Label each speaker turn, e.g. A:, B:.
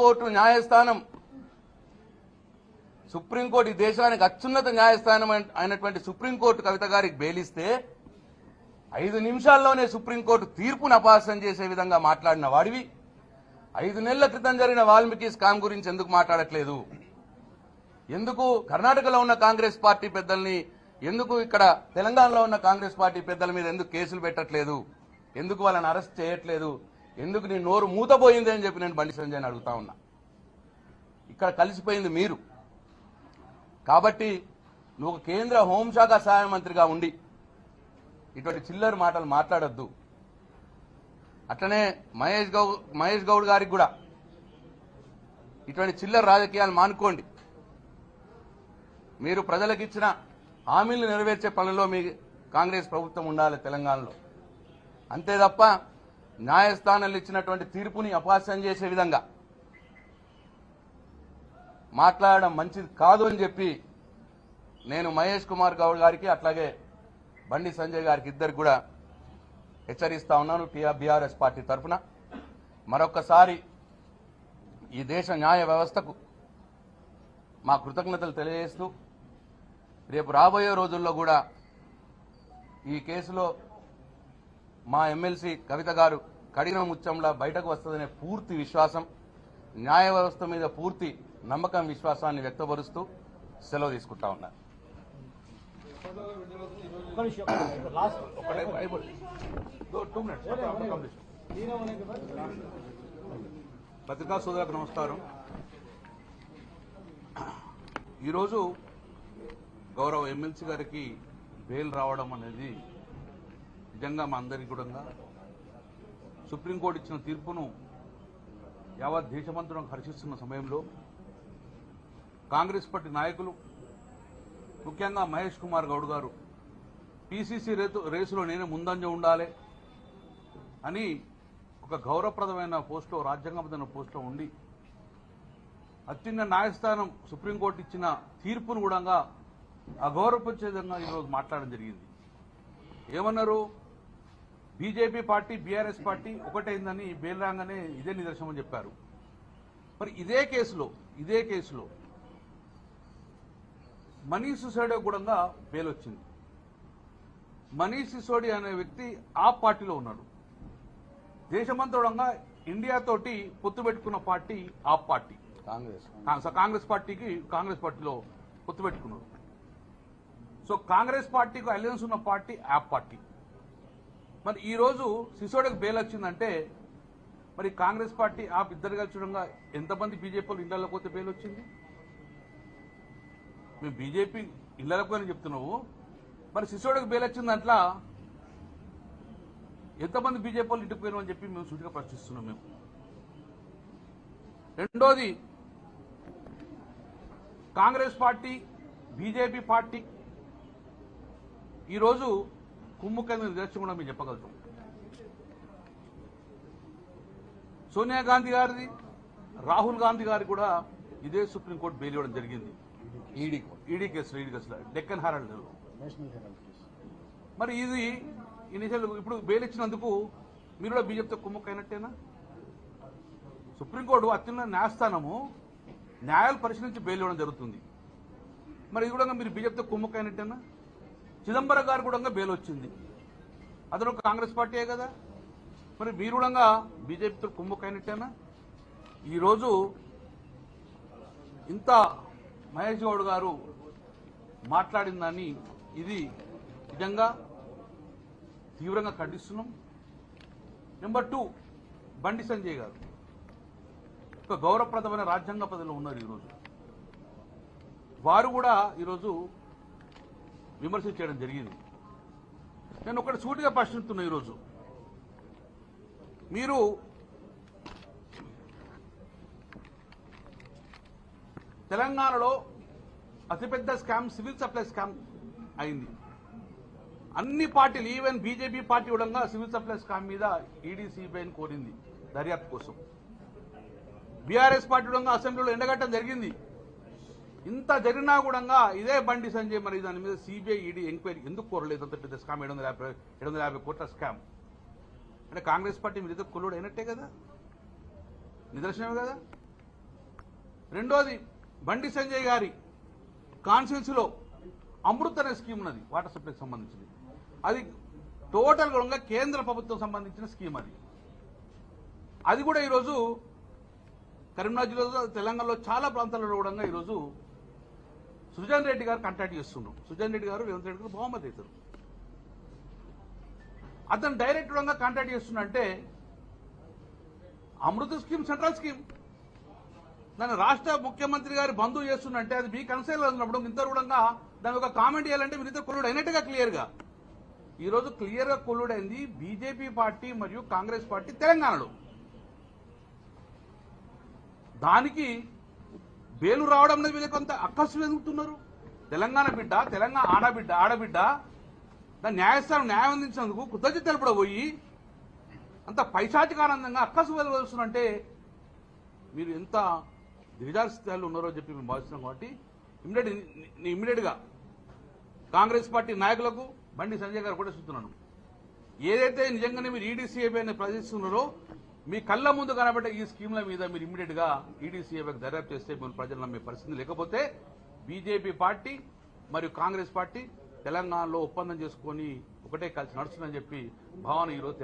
A: Supreme court న్యాయస్థానం. Supreme court ఈ దేశానికి అత్యున్నత న్యాయస్థానం అయినటువంటి సుప్రీంకోర్టు కవిత గారికి బెయిలిస్తే ఐదు నిమిషాల్లోనే సుప్రీంకోర్టు తీర్పును అపాసం చేసే విధంగా మాట్లాడిన వాడివి. ఐదు నెలల క్రితం జరిగిన వాల్మీకి స్కామ్ గురించి ఎందుకు మాట్లాడట్లేదు? ఎందుకు కర్ణాటకలో ఉన్న కాంగ్రెస్ పార్టీ పెద్దల్ని ఎందుకు ఇక్కడ తెలంగాణలో ఉన్న కాంగ్రెస్ పార్టీ పెద్దల మీద ఎందుకు కేసులు పెట్టట్లేదు? ఎందుకు వాళ్ళని అరెస్ట్ చేయట్లేదు? ఎందుకు నీ నోరు మూతపోయింది అని చెప్పి నేను బండి సంజయ్ని అడుగుతా ఉన్నా. ఇక్కడ కలిసిపోయింది మీరు. కాబట్టి నువ్వు కేంద్ర హోంశాఖ సహాయ మంత్రిగా ఉండి ఇటువంటి చిల్లర మాటలు మాట్లాడొద్దు. అట్లనే మహేష్ గౌడ్ మహేష్ గౌడ్ గారికి కూడా ఇటువంటి చిల్లర రాజకీయాలు మానుకోండి. మీరు ప్రజలకు ఇచ్చిన హామీలు నెరవేర్చే పనిలో మీ కాంగ్రెస్ ప్రభుత్వం ఉండాలి తెలంగాణలో. అంతే తప్ప న్యాయస్థానాలు ఇచ్చినటువంటి తీర్పుని అపహాస్యం చేసే విధంగా మాట్లాడడం మంచిది కాదు అని చెప్పి నేను మహేష్ కుమార్ గౌడ్ గారికి అట్లాగే బండి సంజయ్ గారికి ఇద్దరికి కూడా హెచ్చరిస్తా ఉన్నాను టీఆర్ బీఆర్ఎస్ పార్టీ తరఫున. మరొక్కసారి ఈ దేశ న్యాయ వ్యవస్థకు మా కృతజ్ఞతలు తెలియజేస్తూ రేపు రాబోయే రోజుల్లో కూడా ఈ కేసులో మా ఎమ్మెల్సీ కవిత గారు కడిగిన ముత్యంలా బయటకు వస్తుందనే పూర్తి విశ్వాసం న్యాయ వ్యవస్థ మీద పూర్తి నమ్మకం విశ్వాసాన్ని వ్యక్తపరుస్తూ సెలవు తీసుకుంటా ఉన్నారు పత్రికా సోదరులకు నమస్కారం. ఈరోజు గౌరవ ఎమ్మెల్సీ గారికి బెయిల్ రావడం అనేది నిజంగా మా అందరికీ కూడా సుప్రీంకోర్టు ఇచ్చిన తీర్పును యావత్ దేశమంతరం హర్షిస్తున్న సమయంలో కాంగ్రెస్ పార్టీ నాయకులు ముఖ్యంగా మహేష్ కుమార్ గౌడ్ గారు పీసీసీ రేతు రేసులో నేనే ముందంజ ఉండాలి అని ఒక గౌరవప్రదమైన పోస్టులో రాజ్యాంగబద్ధమైన పోస్టులో ఉండి అత్యున్న న్యాయస్థానం సుప్రీంకోర్టు ఇచ్చిన తీర్పును కూడా అగౌరవపరిచే విధంగా ఈరోజు మాట్లాడడం జరిగింది. ఏమన్నారు? బీజేపీ పార్టీ బీఆర్ఎస్ పార్టీ ఒకటైందని బెయిల్ రాగానే ఇదే నిదర్శనం అని చెప్పారు. మరి ఇదే కేసులో ఇదే కేసులో మనీష్ సిసోడియా కూడా బెయిల్ వచ్చింది మనీష్ సిసోడియా అనే వ్యక్తి ఆ పార్టీలో ఉన్నాడు. దేశమంతరంగా ఇండియా తోటి పొత్తు పెట్టుకున్న పార్టీ ఆ పార్టీ.
B: కాంగ్రెస్.
A: కాంగ్రెస్ పార్టీకి కాంగ్రెస్ పార్టీలో పొత్తు పెట్టుకున్నారు సో కాంగ్రెస్ పార్టీకి అలయన్స్ ఉన్న పార్టీ యాప్ పార్టీ. మరి ఈ రోజు సిసోడికి బెయిల్ వచ్చిందంటే మరి కాంగ్రెస్ పార్టీ ఆ ఇద్దరు కలిసిడంగా ఎంతమంది బీజేపీలు ఇళ్ళలోకి పోతే బెయిల్ వచ్చింది? మేము బీజేపీ ఇళ్ళలోకి అని చెప్తున్నావు. మరి సిసోడికి బెయిల్ వచ్చింది అట్లా ఎంతమంది బీజేపీ వాళ్ళు ఇంటికి పోయినాం అని చెప్పి మేము సూటిగా ప్రశ్నిస్తున్నాం మేము. రెండోది కాంగ్రెస్ పార్టీ బీజేపీ పార్టీ ఈరోజు కుమ్ముకైన నిదర్శనం కూడా మేము చెప్పగలుగుతాం. సోనియా గాంధీ గారిది రాహుల్ గాంధీ గారి కూడా ఇదే సుప్రీంకోర్టు బెయిల్ ఇవ్వడం జరిగింది.
B: ఈడీ
A: ఈడీ కేసులో ఈడీ కేసులో. డెక్కన్ హెరాల్డ్ మరి ఇది ఇనిషియల్ ఇప్పుడు బెయిల్ ఇచ్చినందుకు మీరు కూడా బీజేపీతో కుమ్మక్కైనట్టేనా సుప్రీంకోర్టు అత్యున్నత న్యాయస్థానము న్యాయాలు పరిశీలించి బెయిల్ ఇవ్వడం జరుగుతుంది. మరి ఇది కూడా మీరు బీజేపీతో కుమ్మక్కైనట్టేనా చిదంబరం గారు కూడా బెయిల్ వచ్చింది అతను కాంగ్రెస్ పార్టీయే కదా. మరి మీరు కూడా బీజేపీతో కుమ్మక్కైనట్టేనా ఈరోజు ఇంత మహేష్ గౌడ్ గారు మాట్లాడిందని ఇది నిజంగా తీవ్రంగా ఖండిస్తున్నాం. నెంబర్ టూ బండి సంజయ్ గారు. ఒక గౌరవప్రదమైన రాజ్యాంగ పదవిలో ఉన్నారు ఈరోజు. వారు కూడా ఈరోజు విమర్శలు చేయడం జరిగింది. నేను ఒకటి సూటిగా ప్రశ్నిస్తున్నా ఈరోజు. మీరు తెలంగాణలో అతిపెద్ద స్కామ్ సివిల్ సప్లై స్కామ్ అయింది. అన్ని పార్టీలు ఈవెన్ బీజేపీ పార్టీ కూడా సివిల్ సప్లై స్కామ్ మీద ఈడీ సిబిఐని కోరింది దర్యాప్తు కోసం. బీఆర్ఎస్ పార్టీ కూడా అసెంబ్లీలో ఎండగట్టడం జరిగింది. ఇంత జరిగినా కూడా ఇదే బండి సంజయ్ మరి దాని మీద సిబిఐ ఈడీ ఎంక్వైరీ. ఎందుకు కోరలేదు అంత పెద్ద స్కామ్ ఏడు వందల యాభై ఏడు వందల యాభై కోట్ల స్కామ్ అంటే కాంగ్రెస్ పార్టీ మీద కుల్లుడు అయినట్టే కదా? నిదర్శనమే కదా? రెండోది బండి సంజయ్ గారి కాన్స్టిట్యున్సీలో అమృత్ అనే స్కీమ్ ఉన్నది వాటర్ సప్లైకి సంబంధించింది. అది టోటల్ కూడా కేంద్ర ప్రభుత్వం సంబంధించిన స్కీమ్ అది. అది కూడా ఈరోజు కరీంనగర్ జిల్లాలో తెలంగాణలో చాలా ప్రాంతాలలో కూడా ఈరోజు సుజన్ రెడ్డి గారు కాంటాక్ట్ చేస్తున్నాం సుజన్ రెడ్డి గారు రేవంత్ రెడ్డి గారు బహుమతి అవుతారు. అతను డైరెక్ట్గా కాంటాక్ట్ చేస్తున్నా అంటే అమృత స్కీమ్ సెంట్రల్ స్కీమ్. దాన్ని రాష్ట్ర ముఖ్యమంత్రి గారి బంధువు చేస్తున్నంటే అది మీ కన్సైల్ ఉన్నప్పుడు ఇంత కూడా దాని ఒక కామెంట్ చేయాలంటే మీరు ఇద్దరు కొల్లుడు అయినట్టుగా క్లియర్గా. ఈ రోజు క్లియర్గా కొల్లుడైంది బీజేపీ పార్టీ మరియు కాంగ్రెస్ పార్టీ తెలంగాణలో. దానికి బేలు రావడం అనేది వీళ్ళకి కొంత అక్కసు ఎదుగుతున్నారు తెలంగాణ బిడ్డ తెలంగాణ ఆడబిడ్డ ఆడబిడ్డ దాని న్యాయస్థానం న్యాయం అందించినందుకు కృతజ్ఞత తెలుపడ పోయి అంత పైశాచికానందంగా అక్కసు వెలువలుస్తున్నంటే మీరు ఎంత దిగజారి ఉన్నారో చెప్పి మేము భావిస్తున్నాం కాబట్టి ఇమ్మీడియట్ ఇమ్మీడియట్గా కాంగ్రెస్ పార్టీ నాయకులకు బండి సంజయ్ గారు కూడా చూస్తున్నాను ఏదైతే నిజంగానే మీరు ఈడీసీఏపీ అని ప్రదర్శిస్తున్నారో మీ కళ్ళ ముందు కనబడే ఈ స్కీమ్ల మీద మీరు ఇమీడియట్గా ఈడీసీఏకి దర్యాప్తు చేస్తే మీరు ప్రజలు నమ్మే పరిస్థితి లేకపోతే బీజేపీ పార్టీ మరియు కాంగ్రెస్ పార్టీ తెలంగాణలో ఒప్పందం చేసుకొని ఒకటే కలిసి నడుస్తుందని చెప్పి భావన ఈరోజు